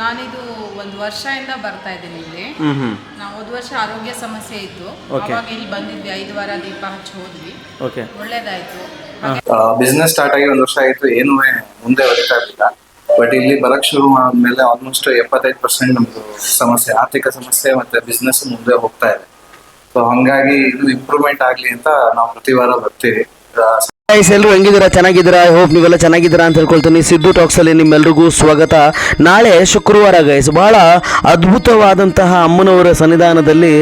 ನಾನಿದು ಒಂದು ವರ್ಷದಿಂದ ಬರ್ತಾ ಇದ್ದೀನಿ ಇಲ್ಲಿ. ನಾವು ಹೋದ ವರ್ಷ ಆರೋಗ್ಯ ಸಮಸ್ಯೆ ಇತ್ತು. ಅವಾಗ ಇಲ್ಲಿ ಬಂದಿದ್ವಿ ಐದು ವಾರ ದೀಪ ಹಚ್ಚಿ ಹೋದ್ವಿ. ಓಕೆ ಒಳ್ಳೇದಾಯ್ತು. ಬಿಸ್ನೆಸ್ ಸ್ಟಾರ್ಟ್ ಆಗಿ ಒಂದು ವರ್ಷ ಆಯ್ತು ಏನು ಮುಂದೆ ಹೊರಿತಾ ಇರಲಿಲ್ಲ ಬಟ್ ಇಲ್ಲಿ ಬರಕ್ ಶುರು ಮಾಡಿದ್ಮೇಲೆ ಆಲ್ಮೋಸ್ಟ್ ಎಪ್ಪತ್ತೈದು ಪರ್ಸೆಂಟ್ ನಮ್ದು ಸಮಸ್ಯೆ ಆರ್ಥಿಕ ಸಮಸ್ಯೆ ಮತ್ತೆ ಬಿಸ್ನೆಸ್ ಮುಂದೆ ಹೋಗ್ತಾ ಇದೆ. ಸೊ ಹಂಗಾಗಿ ಇದು ಇಂಪ್ರೂವ್ಮೆಂಟ್ ಆಗ್ಲಿ ಅಂತ ನಾವು ಪ್ರತಿ ವಾರ ಬರ್ತೀವಿ. ಗೈಸ್ ಎಲ್ಲರೂ ಹೆಂಗಿದ್ದೀರಾ? ಚೆನ್ನಾಗಿದ್ದೀರಾ? ಐ ಹೋಪ್ ನೀವೆಲ್ಲ ಚೆನ್ನಾಗಿದ್ದೀರಾ ಅಂತ ಹೇಳ್ಕೊಳ್ತೀನಿ. ಸಿದ್ದು ಟಾಕ್ಸಲ್ಲಿ ನಿಮ್ಮೆಲ್ಲರಿಗೂ ಸ್ವಾಗತ. ನಾಳೆ ಶುಕ್ರವಾರ ಗೈಸ್ ಬಹಳ ಅದ್ಭುತವಾದಂತಹ ಅಮ್ಮನವರ ಸನ್ನಿಧಾನದಲ್ಲಿ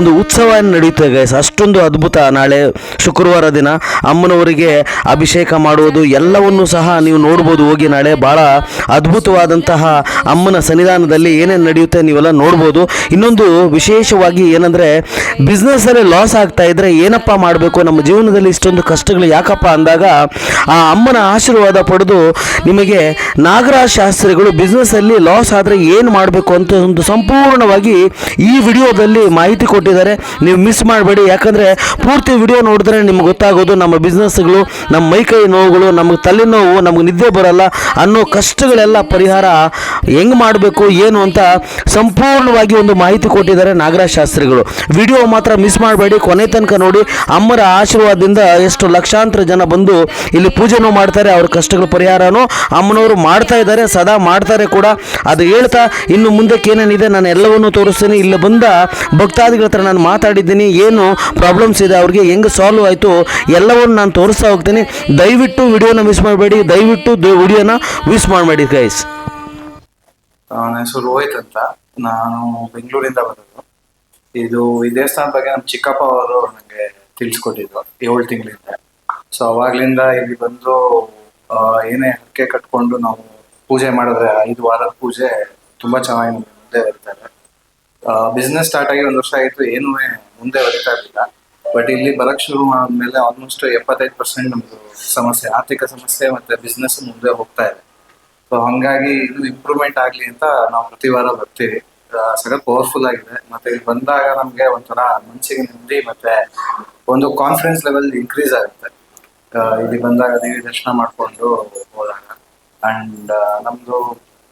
ಒಂದು ಉತ್ಸವ ನಡೆಯುತ್ತೆ ಗೈಸ್ ಅಷ್ಟೊಂದು ಅದ್ಭುತ ನಾಳೆ ಶುಕ್ರವಾರ ದಿನ. ಅಮ್ಮನವರಿಗೆ ಅಭಿಷೇಕ ಮಾಡುವುದು, ಎಲ್ಲವನ್ನೂ ಸಹ ನೀವು ನೋಡ್ಬೋದು. ಹೋಗಿ ನಾಳೆ ಬಹಳ ಅದ್ಭುತವಾದಂತಹ ಅಮ್ಮನ ಸನ್ನಿಧಾನದಲ್ಲಿ ಏನೇನು ನಡೆಯುತ್ತೆ ನೀವೆಲ್ಲ ನೋಡ್ಬೋದು. ಇನ್ನೊಂದು ವಿಶೇಷವಾಗಿ ಏನಂದರೆ ಬಿಸ್ನೆಸ್ಸಲ್ಲಿ ಲಾಸ್ ಆಗ್ತಾ ಇದ್ರೆ ಏನಪ್ಪ ಮಾಡಬೇಕು? ನಮ್ಮ ಜೀವನದಲ್ಲಿ ಇಷ್ಟೊಂದು ಕಷ್ಟಗಳು ಯಾಕಪ್ಪ ಅಂದಾಗ ಆ ಅಮ್ಮನ ಆಶೀರ್ವಾದ ಪಡೆದು ನಿಮಗೆ ನಾಗರಾಜ್ ಶಾಸ್ತ್ರಿಗಳು ಬಿಸ್ನೆಸ್ಸಲ್ಲಿ ಲಾಸ್ ಆದರೆ ಏನು ಮಾಡಬೇಕು ಅಂತ ಒಂದು ಸಂಪೂರ್ಣವಾಗಿ ಈ ವಿಡಿಯೋದಲ್ಲಿ ಮಾಹಿತಿ ಕೊಟ್ಟಿದ್ದಾರೆ. ನೀವು ಮಿಸ್ ಮಾಡಬೇಡಿ. ಯಾಕಂದರೆ ಪೂರ್ತಿ ವಿಡಿಯೋ ನೋಡಿದ್ರೆ ನಿಮ್ಗೆ ಗೊತ್ತಾಗೋದು ನಮ್ಮ ಬಿಸ್ನೆಸ್ಗಳು ನಮ್ಮ ಮೈಕೈ ನೋವುಗಳು, ನಮಗೆ ತಲೆನೋವು ನಮಗೆ ನಿದ್ದೆ ಬರಲ್ಲ ಅನ್ನೋ ಕಷ್ಟಗಳೆಲ್ಲ ಪರಿಹಾರ ಹೆಂಗೆ ಮಾಡಬೇಕು, ಏನು ಅಂತ ಸಂಪೂರ್ಣವಾಗಿ ಒಂದು ಮಾಹಿತಿ ಕೊಟ್ಟಿದ್ದಾರೆ ನಾಗರಾಜ್ ಶಾಸ್ತ್ರಿಗಳು ವಿಡಿಯೋ ಮಾತ್ರ ಮಿಸ್ ಮಾಡಬೇಡಿ. ಕೊನೆ ತನಕ ನೋಡಿ. ಅಮ್ಮರ ಆಶೀರ್ವಾದದಿಂದ ಎಷ್ಟು ಲಕ್ಷಾಂತರ ಜನ ಬಂದು ಇಲ್ಲಿ ಪೂಜೆನೂ ಮಾಡ್ತಾರೆ, ಅವ್ರ ಕಷ್ಟಗಳ ಪರಿಹಾರನೂ ಅಮ್ಮನವರು ಮಾಡ್ತಾ ಇದ್ದಾರೆ, ಸದಾ ಮಾಡ್ತಾರೆ ಕೂಡ. ಅದು ಹೇಳ್ತಾ, ಇನ್ನು ಮುಂದಕ್ಕೆ ಏನೇನಿದೆ ನಾನು ಎಲ್ಲವನ್ನೂ ತೋರಿಸ್ತೀನಿ. ಇಲ್ಲಿ ಬಂದ ಭಕ್ತಾದಿಗಳ ಹತ್ರ ನಾನು ಮಾತಾಡಿದ್ದೀನಿ, ಏನು ಪ್ರಾಬ್ಲಮ್ಸ್ ಇದೆ, ಅವ್ರಿಗೆ ಹೆಂಗೆ ಸಾಲ್ವ್ ಆಯಿತು, ಎಲ್ಲವನ್ನು ನಾನು ತೋರಿಸ್ತಾ ಹೋಗ್ತೀನಿ. ದಯವಿಟ್ಟು ವಿಡಿಯೋನ ಮಿಸ್ ಮಾಡಬೇಡಿ, ದಯವಿಟ್ಟು ವಿಡಿಯೋನ ಮಿಸ್ ಮಾಡಬೇಡಿ ಗೈಸ್ ನನ್ನ ಹೆಸರು ರೋಹಿತ್ ಅಂತ. ನಾನು ಬೆಂಗಳೂರಿಂದ ಬಂದಿದ್ದು. ಇದು ಈ ದೇವಸ್ಥಾನದ ಬಗ್ಗೆ ನಮ್ಮ ಚಿಕ್ಕಪ್ಪ ಅವರು ನನಗೆ ತಿಳಿಸ್ಕೊಟ್ಟಿದ್ರು ಏಳು ತಿಂಗಳಿಂದ. ಸೊ ಅವಾಗ್ಲಿಂದ ಇಲ್ಲಿ ಬಂದು ಆ, ಏನೇ ಹರಕೆ ಕಟ್ಕೊಂಡು ನಾವು ಪೂಜೆ ಮಾಡಿದ್ರೆ ಐದು ವಾರದ ಪೂಜೆ ತುಂಬಾ ಚೆನ್ನಾಗಿ ಮುಂದೆ ಬರ್ತಾರೆ. ಬಿಸ್ನೆಸ್ ಸ್ಟಾರ್ಟ್ ಆಗಿ ಒಂದು ವರ್ಷ ಆಯಿತು ಏನೂ ಮುಂದೆ ಬರ್ತಾ ಇರಲಿಲ್ಲ. ಬಟ್ ಇಲ್ಲಿ ಬರಕ್ ಶುರು ಆದ್ಮೇಲೆ ಆಲ್ಮೋಸ್ಟ್ ಎಪ್ಪತ್ತೈದು ಪರ್ಸೆಂಟ್ ನಮ್ದು ಸಮಸ್ಯೆ ಆರ್ಥಿಕ ಸಮಸ್ಯೆ ಮತ್ತೆ ಬಿಸ್ನೆಸ್ ಮುಂದೆ ಹೋಗ್ತಾ ಇದೆ. ಸೊ ಹಂಗಾಗಿ ಇದು ಇಂಪ್ರೂವ್ಮೆಂಟ್ ಆಗ್ಲಿ ಅಂತ ನಾವು ಪ್ರತಿ ವಾರ ಬರ್ತೀವಿ. ಸಖತ್ ಪವರ್ಫುಲ್ ಆಗಿದೆ. ಮತ್ತೆ ಇಲ್ಲಿ ಬಂದಾಗ ನಮ್ಗೆ ಒಂಥರ ಮನ್ಸಿಗೆ ನೆಮ್ಮದಿ ಮತ್ತೆ ಒಂದು ಕಾನ್ಫಿಡೆನ್ಸ್ ಲೆವೆಲ್ ಇನ್ಕ್ರೀಸ್ ಆಗುತ್ತೆ. ಇಲ್ಲಿ ಬಂದಾಗ ದೇವಿ ದರ್ಶನ ಮಾಡ್ಕೊಂಡು ಹೋದಾಗ. ಅಂಡ್ ನಮ್ದು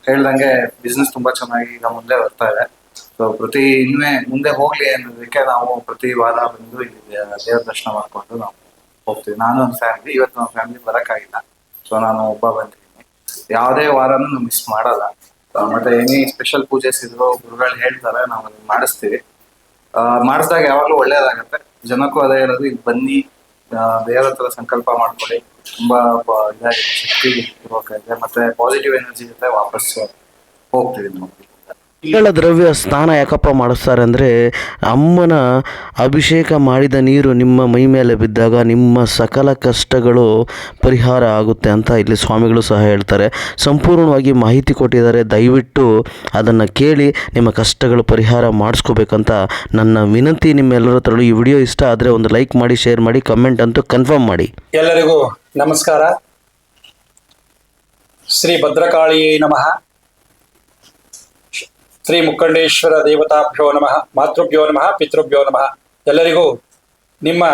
ಹೇಳ್ದಂಗೆ ಬಿಸ್ನೆಸ್ ತುಂಬಾ ಚೆನ್ನಾಗಿ ಈಗ ಮುಂದೆ ಬರ್ತಾ ಇದೆ. ಸೊ ಪ್ರತಿ ಇನ್ನೂ ಮುಂದೆ ಹೋಗ್ಲಿ ಅನ್ನೋದಕ್ಕೆ ನಾವು ಪ್ರತಿ ವಾರ ಬಂದು ಇಲ್ಲಿ ದೇವ್ರ ದರ್ಶನ ಮಾಡ್ಕೊಂಡು ನಾವು ಹೋಗ್ತೀವಿ. ನಾನು ನನ್ನ ಫ್ಯಾಮಿಲಿ ಇವತ್ತು ನಮ್ಮ ಫ್ಯಾಮಿಲಿ ಬರೋಕ್ಕಾಗಿಲ್ಲ. ಸೊ ನಾನು ಒಬ್ಬ ಬಂದಿದ್ದೀನಿ. ಯಾವುದೇ ವಾರನೂ ಮಿಸ್ ಮಾಡಲ್ಲ. ಮತ್ತೆ ಏನಿ ಸ್ಪೆಷಲ್ ಪೂಜೆಸ್ ಇದ್ರು ಗುರುಗಳು ಹೇಳ್ತಾರೆ, ನಾವು ಮಾಡಿಸ್ತೀವಿ. ಮಾಡಿಸ್ದಾಗ ಯಾವಾಗಲೂ ಒಳ್ಳೇದಾಗತ್ತೆ. ಜನಕ್ಕೂ ಅದೇ ಇರೋದು, ಇಲ್ಲಿ ಬನ್ನಿ ದೇವರ ಹತ್ರ ಸಂಕಲ್ಪ ಮಾಡ್ಕೊಳ್ಳಿ. ತುಂಬಾ ಇದಾಗಿದೆ ಶಕ್ತಿ ಇರ್ಬೇಕಾಗಿದೆ ಮತ್ತೆ ಪಾಸಿಟಿವ್ ಎನರ್ಜಿ ಜೊತೆ ವಾಪಸ್ ಹೋಗ್ತೀವಿ ನಾವು. ಮಂಗಳ ದ್ರವ್ಯ ಸ್ನಾನ ಯಾಕಪ್ಪ ಮಾಡಿಸ್ತಾರೆ ಅಂದರೆ ಅಮ್ಮನ ಅಭಿಷೇಕ ಮಾಡಿದ ನೀರು ನಿಮ್ಮ ಮೈ ಮೇಲೆ ಬಿದ್ದಾಗ ನಿಮ್ಮ ಸಕಲ ಕಷ್ಟಗಳು ಪರಿಹಾರ ಆಗುತ್ತೆ ಅಂತ ಇಲ್ಲಿ ಸ್ವಾಮಿಗಳು ಸಹ ಹೇಳ್ತಾರೆ. ಸಂಪೂರ್ಣವಾಗಿ ಮಾಹಿತಿ ಕೊಟ್ಟಿದ್ದಾರೆ. ದಯವಿಟ್ಟು ಅದನ್ನು ಕೇಳಿ ನಿಮ್ಮ ಕಷ್ಟಗಳು ಪರಿಹಾರ ಮಾಡಿಸ್ಕೋಬೇಕಂತ ನನ್ನ ವಿನಂತಿ ನಿಮ್ಮೆಲ್ಲರ ತರಲು ಈ ವಿಡಿಯೋ ಇಷ್ಟ ಆದರೆ ಒಂದು ಲೈಕ್ ಮಾಡಿ, ಶೇರ್ ಮಾಡಿ, ಕಮೆಂಟ್ ಅಂತೂ ಕನ್ಫರ್ಮ್ ಮಾಡಿ. ಎಲ್ಲರಿಗೂ ನಮಸ್ಕಾರ. ಶ್ರೀ ಭದ್ರಕಾಳಿಯೇ ನಮಃ. ಶ್ರೀ ಮುಖಂಡೇಶ್ವರ ದೇವತಾಭ್ಯೋ ನಮಃ, ಮಾತೃಭ್ಯೋ ನಮಃ, ಪಿತೃಭ್ಯೋ ನಮಃ. ಎಲ್ಲರಿಗೂ ನಿಮ್ಮ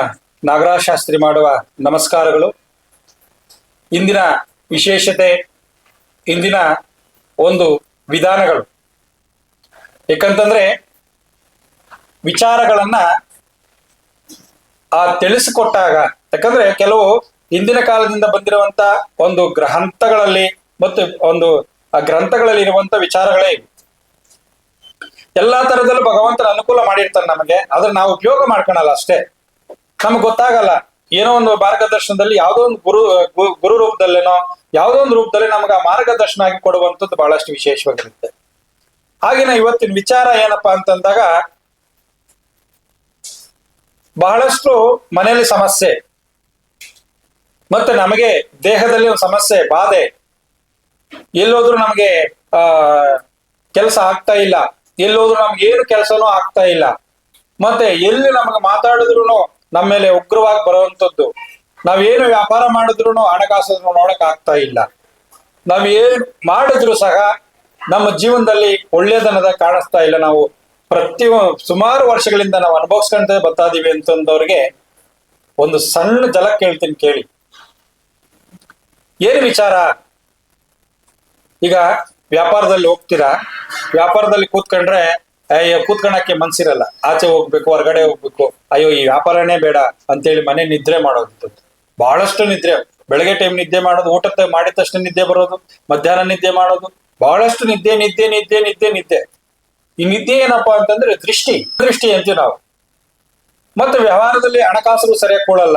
ನಾಗರಾಜ ಶಾಸ್ತ್ರಿ ಮಾಡುವ ನಮಸ್ಕಾರಗಳು. ಇಂದಿನ ವಿಶೇಷತೆ, ಇಂದಿನ ಒಂದು ವಿಧಾನಗಳು. ಏಕಂತಂದ್ರೆ, ವಿಚಾರಗಳನ್ನ ಆ ತಿಳಿಸಿಕೊಟ್ಟಾಗ, ಯಾಕಂದ್ರೆ ಕೆಲವು ಹಿಂದಿನ ಕಾಲದಿಂದ ಬಂದಿರುವಂತ ಒಂದು ಗ್ರಂಥಗಳಲ್ಲಿ ಮತ್ತು ಒಂದು ಆ ಗ್ರಂಥಗಳಲ್ಲಿ ಇರುವಂತ ವಿಚಾರಗಳೇ ಇವು. ಎಲ್ಲಾ ತರದಲ್ಲೂ ಭಗವಂತನ ಅನುಕೂಲ ಮಾಡಿರ್ತಾನೆ ನಮಗೆ. ಆದ್ರೆ ನಾವು ಉಪಯೋಗ ಮಾಡ್ಕೊಳಲ್ಲ ಅಷ್ಟೇ. ನಮ್ಗೆ ಗೊತ್ತಾಗಲ್ಲ. ಏನೋ ಒಂದು ಮಾರ್ಗದರ್ಶನದಲ್ಲಿ ಯಾವುದೋ ಒಂದು ಗುರು ಗುರು ರೂಪದಲ್ಲೇನೋ, ಯಾವುದೋ ಒಂದು ರೂಪದಲ್ಲಿ ನಮ್ಗೆ ಆ ಮಾರ್ಗದರ್ಶನ ಆಗಿ ಕೊಡುವಂಥದ್ದು ಬಹಳಷ್ಟು ವಿಶೇಷವಾಗಿರುತ್ತೆ. ಹಾಗೇನ ಇವತ್ತಿನ ವಿಚಾರ ಏನಪ್ಪಾ ಅಂತಂದಾಗ, ಬಹಳಷ್ಟು ಮನೆಯಲ್ಲಿ ಸಮಸ್ಯೆ. ಮತ್ತೆ ನಮಗೆ ದೇಹದಲ್ಲಿ ಒಂದು ಸಮಸ್ಯೆ, ಬಾಧೆ. ಎಲ್ಲೋದ್ರೂ ನಮಗೆ, ಆ, ಕೆಲಸ ಆಗ್ತಾ ಇಲ್ಲ. ಎಲ್ಲೋದ್ರೂ ನಮ್ಗೆ ಏನು ಕೆಲಸನೂ ಆಗ್ತಾ ಇಲ್ಲ. ಮತ್ತೆ ಎಲ್ಲಿ ನಮಗೆ ಮಾತಾಡಿದ್ರು ನಮ್ಮ ಮೇಲೆ ಉಗ್ರವಾಗಿ ಬರುವಂತದ್ದು ನಾವೇನು ವ್ಯಾಪಾರ ಮಾಡಿದ್ರು ಹಣಕಾಸು ನೋಡಕ್ ಆಗ್ತಾ ಇಲ್ಲ. ನಾವ್ ಏನ್ ಮಾಡಿದ್ರು ಸಹ ನಮ್ಮ ಜೀವನದಲ್ಲಿ ಒಳ್ಳೇದನ್ನದ ಕಾಣಿಸ್ತಾ ಇಲ್ಲ. ನಾವು ಪ್ರತಿ ಸುಮಾರು ವರ್ಷಗಳಿಂದ ನಾವು ಅನುಭವಿಸ್ಕೊಂತ ಬರ್ತಾ ಇದೀವಿ ಅಂತಂದವ್ರಿಗೆ ಒಂದು ಸಣ್ಣ ಜಲ ಕೇಳ್ತೀನಿ ಕೇಳಿ. ಏನು ವಿಚಾರ? ಈಗ ವ್ಯಾಪಾರದಲ್ಲಿ ಹೋಗ್ತೀರಾ? ವ್ಯಾಪಾರದಲ್ಲಿ ಕೂತ್ಕೊಂಡ್ರೆ ಅಯ್ಯೋ ಕೂತ್ಕೊಳಕ್ಕೆ ಮನ್ಸಿರಲ್ಲ. ಆಚೆ ಹೋಗ್ಬೇಕು, ಹೊರಗಡೆ ಹೋಗ್ಬೇಕು. ಅಯ್ಯೋ, ಈ ವ್ಯಾಪಾರನೇ ಬೇಡ ಅಂತೇಳಿ ಮನೆ ನಿದ್ರೆ ಮಾಡೋದು ಬಹಳಷ್ಟು ನಿದ್ರೆ. ಬೆಳಗ್ಗೆ ಟೈಮ್ ನಿದ್ದೆ ಮಾಡೋದು ಊಟದ ಮಾಡಿದ ತಕ್ಷಣ ನಿದ್ದೆ ಬರೋದು, ಮಧ್ಯಾಹ್ನ ನಿದ್ದೆ ಮಾಡೋದು. ಬಹಳಷ್ಟು ನಿದ್ದೆ ನಿದ್ದೆ ನಿದ್ದೆ ನಿದ್ದೆ ನಿದ್ದೆ. ಈ ನಿದ್ದೆ ಏನಪ್ಪಾ ಅಂತಂದ್ರೆ ದೃಷ್ಟಿ. ದೃಷ್ಟಿ ಅಂತೀವಿ ನಾವು. ಮತ್ತೆ ವ್ಯವಹಾರದಲ್ಲಿ ಹಣಕಾಸು ಸರಿಯಾಗಿ ಕೊಡಲ್ಲ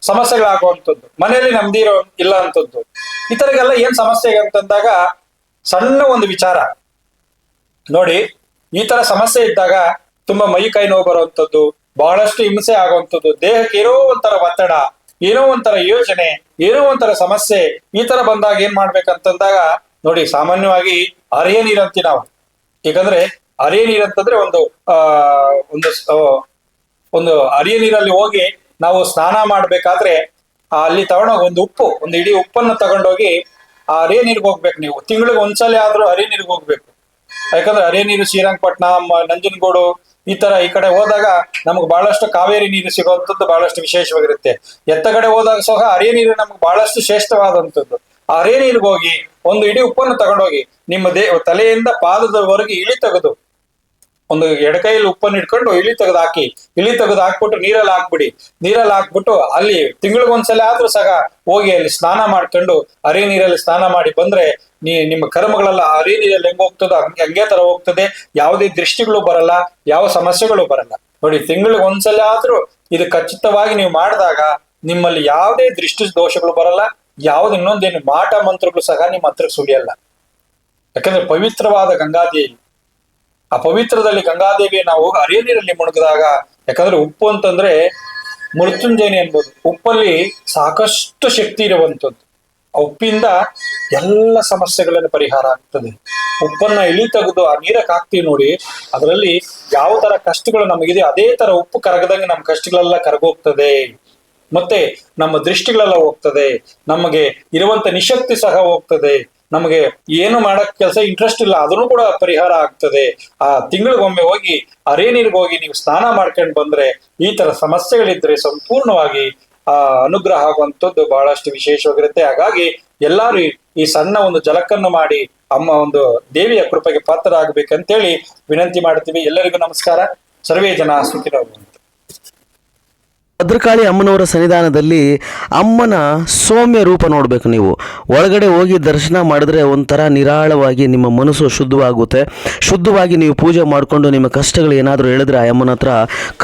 ಸಮಸ್ಯೆಗಳಾಗುವಂಥದ್ದು. ಮನೆಯಲ್ಲಿ ನಮ್ದಿರೋ ಇಲ್ಲ ಅಂತದ್ದು. ಈ ಏನ್ ಸಮಸ್ಯೆ ಅಂತಂದಾಗ ಸಣ್ಣ ಒಂದು ವಿಚಾರ. ನೋಡಿ, ಈ ತರ ಸಮಸ್ಯೆ ಇದ್ದಾಗ ತುಂಬಾ ಮೈ ಕೈ ನೋವು ಬರುವಂತದ್ದು, ಬಹಳಷ್ಟು ಹಿಂಸೆ ಆಗುವಂಥದ್ದು ದೇಹಕ್ಕೆ ಏನೋ ಒಂಥರ ಒತ್ತಡ, ಏನೋ ಒಂಥರ ಯೋಜನೆ ಏನೋ ಒಂಥರ ಸಮಸ್ಯೆ, ಈ ತರ ಬಂದಾಗ ಏನ್ ಮಾಡ್ಬೇಕಂತಂದಾಗ, ನೋಡಿ, ಸಾಮಾನ್ಯವಾಗಿ ಅರೆಯ ನೀರಂತೀವಿ ನಾವು. ಯಾಕಂದ್ರೆ ನೀರ ನೀರಂತಂದ್ರೆ ಒಂದು, ಆ, ಒಂದು ಒಂದು ಅರಿಯ ನೀರಲ್ಲಿ ಹೋಗಿ ನಾವು ಸ್ನಾನ ಮಾಡ್ಬೇಕಾದ್ರೆ ಅಲ್ಲಿ ತಗೊಂಡೋಗಿ ಒಂದು ಉಪ್ಪು, ಒಂದು ಇಡೀ ಉಪ್ಪನ್ನು ತಗೊಂಡೋಗಿ ಆ ಹರೇ ನೀರಿಗೆ ಹೋಗ್ಬೇಕು ನೀವು. ತಿಂಗಳಿಗೆ ಒಂದ್ಸಲ ಆದ್ರೂ ಹರೇ ನೀರಿಗೆ ಹೋಗ್ಬೇಕು. ಯಾಕಂದ್ರೆ ಹರೇ ನೀರು ಶ್ರೀರಂಗಪಟ್ಟಣ ನಂಜನಗೂಡು ಈ ತರ ಈ ಕಡೆ ಹೋದಾಗ ನಮ್ಗೆ ಬಹಳಷ್ಟು ಕಾವೇರಿ ನೀರು ಸಿಗುವಂತದ್ದು ಬಹಳಷ್ಟು ವಿಶೇಷವಾಗಿರುತ್ತೆ. ಎತ್ತ ಕಡೆ ಹೋದಾಗ ಸಹ ಹರೇ ನೀರು ನಮ್ಗೆ ಬಹಳಷ್ಟು ಶ್ರೇಷ್ಠವಾದಂಥದ್ದು. ಆ ಹರೇ ನೀರಿಗೆ ಹೋಗಿ ಒಂದು ಇಡೀ ಉಪ್ಪನ್ನು ತಗೊಂಡೋಗಿ ನಿಮ್ಮ ದೇ ತಲೆಯಿಂದ ಪಾದದವರೆಗೆ ಇಳಿ ತೆಗೆದು ಒಂದು ಎಡಕೈಯಲ್ಲಿ ಉಪ್ಪನ್ನು ಇಟ್ಕೊಂಡು ಇಳಿ ತೆಗೆದು ಹಾಕಿ. ಇಳಿ ತೆಗೆದು ಹಾಕ್ಬಿಟ್ಟು ನೀರಲ್ಲಿ ಹಾಕ್ಬಿಡಿ. ನೀರಲ್ಲಿ ಹಾಕ್ಬಿಟ್ಟು ಅಲ್ಲಿ ತಿಂಗಳಿಗೊಂದ್ಸಲ ಆದ್ರೂ ಸಹ ಹೋಗಿ ಅಲ್ಲಿ ಸ್ನಾನ ಮಾಡ್ಕೊಂಡು ಅರಿ ನೀರಲ್ಲಿ ಸ್ನಾನ ಮಾಡಿ ಬಂದ್ರೆ ನೀ ನಿಮ್ಮ ಕರ್ಮಗಳೆಲ್ಲ ಅರಿ ನೀರಲ್ಲಿ ಹೆಂಗ್ ಹೋಗ್ತದೋ ಹಂಗೆ ಹಂಗೆ ತರ ಹೋಗ್ತದೆ. ಯಾವುದೇ ದೃಷ್ಟಿಗಳು ಬರಲ್ಲ, ಯಾವ ಸಮಸ್ಯೆಗಳು ಬರಲ್ಲ. ನೋಡಿ ತಿಂಗಳಿಗೆ ಒಂದ್ಸಲ ಆದ್ರೂ ಇದು ಖಚಿತವಾಗಿ ನೀವು ಮಾಡಿದಾಗ ನಿಮ್ಮಲ್ಲಿ ಯಾವುದೇ ದೃಷ್ಟಿ ದೋಷಗಳು ಬರಲ್ಲ, ಯಾವ್ದು ಇನ್ನೊಂದೇನು ಮಾಟ ಮಂತ್ರಗಳು ಸಹ ನಿಮ್ಮ ಹತ್ರ ಸುಳಿಯಲ್ಲ. ಯಾಕಂದ್ರೆ ಪವಿತ್ರವಾದ ಗಂಗಾದೇವಿ ಆ ಪವಿತ್ರದಲ್ಲಿ ಗಂಗಾದೇವಿ ನಾವು ಅರಿಯ ನೀರಲ್ಲಿ ಮುಣುಗಿದಾಗ, ಯಾಕಂದ್ರೆ ಉಪ್ಪು ಅಂತಂದ್ರೆ ಮೃತ್ಯುಂಜಯನಿ ಅನ್ಬೋದು ಉಪ್ಪಲ್ಲಿ ಸಾಕಷ್ಟು ಶಕ್ತಿ ಇರುವಂತದ್ದು ಆ ಉಪ್ಪಿಂದ ಎಲ್ಲ ಸಮಸ್ಯೆಗಳನ್ನು ಪರಿಹಾರ ಆಗ್ತದೆ. ಉಪ್ಪನ್ನ ಇಳಿ ತೆಗೆದು ಆ ನೀರಕ್ಕೆ ಹಾಕ್ತೀವಿ ನೋಡಿ, ಅದರಲ್ಲಿ ಯಾವ ತರ ಕಷ್ಟಗಳು ನಮಗಿದೆ, ಅದೇ ತರ ಉಪ್ಪು ಕರಗದಂಗೆ ನಮ್ಮ ಕಷ್ಟಗಳೆಲ್ಲ ಕರಗೋಗ್ತದೆ. ಮತ್ತೆ ನಮ್ಮ ದೃಷ್ಟಿಗಳೆಲ್ಲ ಹೋಗ್ತದೆ. ನಮಗೆ ಇರುವಂತ ನಿಶಕ್ತಿ ಸಹ ಹೋಗ್ತದೆ. ನಮಗೆ ಏನು ಮಾಡಕ್ ಕೆಲಸ ಇಂಟ್ರೆಸ್ಟ್ ಇಲ್ಲ ಅದನ್ನು ಕೂಡ ಪರಿಹಾರ ಆಗ್ತದೆ. ಆ ತಿಂಗಳಿಗೊಮ್ಮೆ ಹೋಗಿ ಅರೆ ನೀರಿಗೆ ಹೋಗಿ ನೀವು ಸ್ನಾನ ಮಾಡ್ಕೊಂಡು ಬಂದ್ರೆ ಈ ತರ ಸಮಸ್ಯೆಗಳಿದ್ರೆ ಸಂಪೂರ್ಣವಾಗಿ, ಆ, ಅನುಗ್ರಹ ಆಗುವಂಥದ್ದು ಬಹಳಷ್ಟು ವಿಶೇಷವಾಗಿರುತ್ತೆ ಹಾಗಾಗಿ ಎಲ್ಲಾರು ಈ- ಸಣ್ಣ ಒಂದು ಜಲಕನ್ನು ಮಾಡಿ ಅಮ್ಮ ಒಂದು ದೇವಿಯ ಕೃಪೆಗೆ ಪಾತ್ರರಾಗಬೇಕಂತೇಳಿ ವಿನಂತಿ ಮಾಡ್ತೀವಿ. ಎಲ್ಲರಿಗೂ ನಮಸ್ಕಾರ. ಸರ್ವೇ ಜನ ಸುಖಿನೋ ಭವಂತು. ಭದ್ರಕಾಳಿ ಅಮ್ಮನವರ ಸನ್ನಿಧಾನದಲ್ಲಿ ಅಮ್ಮನ ಸೌಮ್ಯ ರೂಪ ನೋಡಬೇಕು ನೀವು. ಒಳಗಡೆ ಹೋಗಿ ದರ್ಶನ ಮಾಡಿದ್ರೆ ಒಂಥರ ನಿರಾಳವಾಗಿ ನಿಮ್ಮ ಮನಸ್ಸು ಶುದ್ಧವಾಗುತ್ತೆ. ಶುದ್ಧವಾಗಿ ನೀವು ಪೂಜೆ ಮಾಡಿಕೊಂಡು ನಿಮ್ಮ ಕಷ್ಟಗಳು ಏನಾದರೂ ಹೇಳಿದ್ರೆ ಆ ಅಮ್ಮನ ಹತ್ರ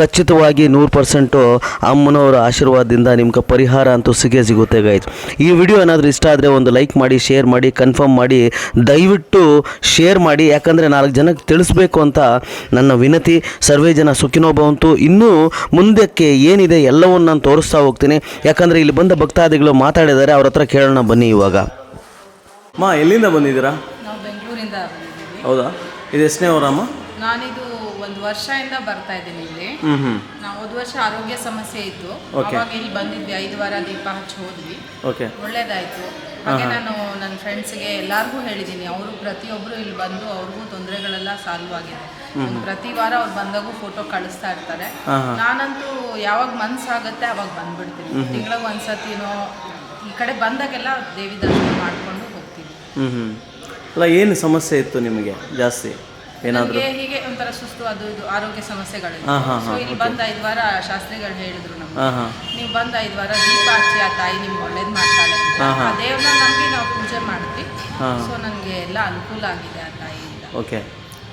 ಖಚಿತವಾಗಿ ನೂರು ಪರ್ಸೆಂಟು ಅಮ್ಮನವರ ಆಶೀರ್ವಾದದಿಂದ ನಿಮ್ಗೆ ಪರಿಹಾರ ಅಂತೂ ಸಿಗೇ ಸಿಗುತ್ತೆ ಗೈಸ್ ಈ ವಿಡಿಯೋ ಏನಾದರೂ ಇಷ್ಟ ಆದರೆ ಒಂದು ಲೈಕ್ ಮಾಡಿ ಶೇರ್ ಮಾಡಿ ಕನ್ಫರ್ಮ್ ಮಾಡಿ, ದಯವಿಟ್ಟು ಶೇರ್ ಮಾಡಿ. ಯಾಕಂದರೆ ನಾಲ್ಕು ಜನಕ್ಕೆ ತಿಳಿಸ್ಬೇಕು ಅಂತ ನನ್ನ ವಿನತಿ. ಸರ್ವೇ ಜನ ಸುಖಿನೋಬಂತು ಇನ್ನೂ ಮುಂದಕ್ಕೆ ಏನಿದೆ ಎಲ್ಲವನ್ನು ನಾನು ತೋರಿಸ್ತಾ ಹೋಗ್ತೀನಿ. ಯಾಕಂದರೆ ಇಲ್ಲಿ ಬಂದ ಭಕ್ತಾದಿಗಳು ಮಾತಾಡಿದ್ದಾರೆ ಅವ್ರ ಹತ್ರ ಕೇಳೋಣ ಬನ್ನಿ ಇವಾಗ. ಮಾ ಎಲ್ಲಿಂದ ಬಂದಿದ್ದೀರಾ? ನಾವು ಬೆಂಗಳೂರಿಂದ ಬಂದಿದ್ದೀವಿ. ಹೌದಾ? ಇದು ಎಷ್ಟನೇ ಅವರಮ್ಮ ನಾನಿದು ಒಂದು ವರ್ಷದಿಂದ ಬರ್ತಾ ಇದ್ದೀನಿ ಇಲ್ಲಿ. ಹ್ಞೂ ಹ್ಞೂ ನಾವು ಹೋದ ವರ್ಷ ಆರೋಗ್ಯ ಸಮಸ್ಯೆ ಇತ್ತು. ಅವಾಗ ಇಲ್ಲಿ ಬಂದಿದ್ವಿ ಐದು ವಾರ ದೀಪ ಹಚ್ಚಿ ಹೋದ್ವಿ. ಓಕೆ ಒಳ್ಳೇದಾಯ್ತು. ಹಾಗೆ ನಾನು ನನ್ನ ಫ್ರೆಂಡ್ಸ್ಗೆ ಎಲ್ಲರಿಗೂ ಹೇಳಿದ್ದೀನಿ ಅವರು ಪ್ರತಿಯೊಬ್ಬರು ಇಲ್ಲಿ ಬಂದು ಅವ್ರಿಗೂ ತೊಂದರೆಗಳೆಲ್ಲ ಸಾಲ್ವ್ ಆಗಿದೆ. ಪ್ರತಿ ವಾರ ಅವ್ರು ಬಂದಾಗೂ ಫೋಟೋ ಕಳಿಸ್ತಾ ಇರ್ತಾರೆ. ನಾನಂತೂ ಯಾವಾಗ ಮನ್ಸಾಗತ್ತೆ ಅವಾಗ ಬಂದ್ಬಿಡ್ತೀನಿ. ತಿಂಗಳಿಗೆ ಒಂದ್ಸತಿನೋ ಈ ಕಡೆ ಬಂದಾಗೆಲ್ಲ ದೇವಿ ದರ್ಶನ ಮಾಡ್ಕೊಂಡು ಹೋಗ್ತೀನಿ. ಹ್ಞೂ ಹ್ಞೂ ಅಲ್ಲ ಏನು ಸಮಸ್ಯೆ ಇತ್ತು ನಿಮಗೆ ಜಾಸ್ತಿ? ಏನಾದರೂ? ಹೀಗೆ ಒಂಥರ ಸುಸ್ತು ಅದು ಇದು ಆರೋಗ್ಯ ಸಮಸ್ಯೆಗಳು ಸೊ ಇಲ್ಲಿ ಬಂದ ಐದು ವಾರ ಶಾಸ್ತ್ರಿಗಳು ಹೇಳಿದ್ರು ನೀವು ಬಂದ ಐದು ವಾರ ದೀಪ ಹಚ್ಚಿ ಆ ತಾಯಿ ನಿಮ್ಗೆ ಒಳ್ಳೇದು ಮಾಡ್ತಾಳೆ. ಆ ದೇವ್ರನ್ನ ನಂಬಿ ನಾವು ಪೂಜೆ ಮಾಡ್ತೀವಿ. ಸೊ ನನಗೆ ಎಲ್ಲ ಅನುಕೂಲ ಆಗಿದೆ ಆ ತಾಯಿಯಿಂದ. ಓಕೆ.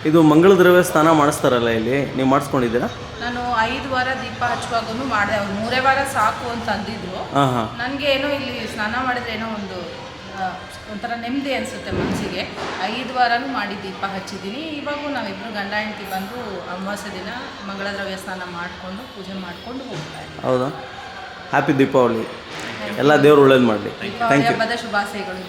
ಇದು ಮಂಗಳ ದ್ರವ್ಯ ಸ್ನಾನ ಮಾಡಿಸ್ತಾರಲ್ಲ ಇಲ್ಲಿ? ನೀವು ಮಾಡಿಸ್ಕೊಂಡಿದ್ದೀರಾ? ನಾನು ಐದು ವಾರ ದೀಪ ಹಚ್ಚುವಾಗೂ ಮಾಡಿದೆ. ಅವ್ರು ಮೂರೇ ವಾರ ಸಾಕು ಅಂತ ಅಂದಿದ್ರು. ನನಗೆ ಏನೋ ಇಲ್ಲಿ ಸ್ನಾನ ಮಾಡಿದ್ರೆ ಏನೋ ಒಂದು ಒಂಥರ ನೆಮ್ಮದಿ ಅನಿಸುತ್ತೆ ಮನಸ್ಸಿಗೆ ಐದು ವಾರನೂ ಮಾಡಿ ದೀಪ ಹಚ್ಚಿದ್ದೀನಿ. ಇವಾಗೂ ನಾವಿಬ್ಬರು ಗಂಡ ಹೆಂಡತಿ ಬಂದು ಅಮಾವಾಸ್ಯ ದಿನ ಮಂಗಳ ದ್ರವ್ಯ ಸ್ನಾನ ಮಾಡಿಕೊಂಡು ಪೂಜೆ ಮಾಡಿಕೊಂಡು ಹೋಗ್ತಾ ಇದ್ದೀವಿ. ಹೌದಾ? ಹ್ಯಾಪಿ ದೀಪಾವಳಿ. ಎಲ್ಲ ದೇವರು ಒಳ್ಳೇದು ಮಾಡಲಿ. ದೀಪಾವಳಿ ಹಬ್ಬದ ಶುಭಾಶಯಗಳು.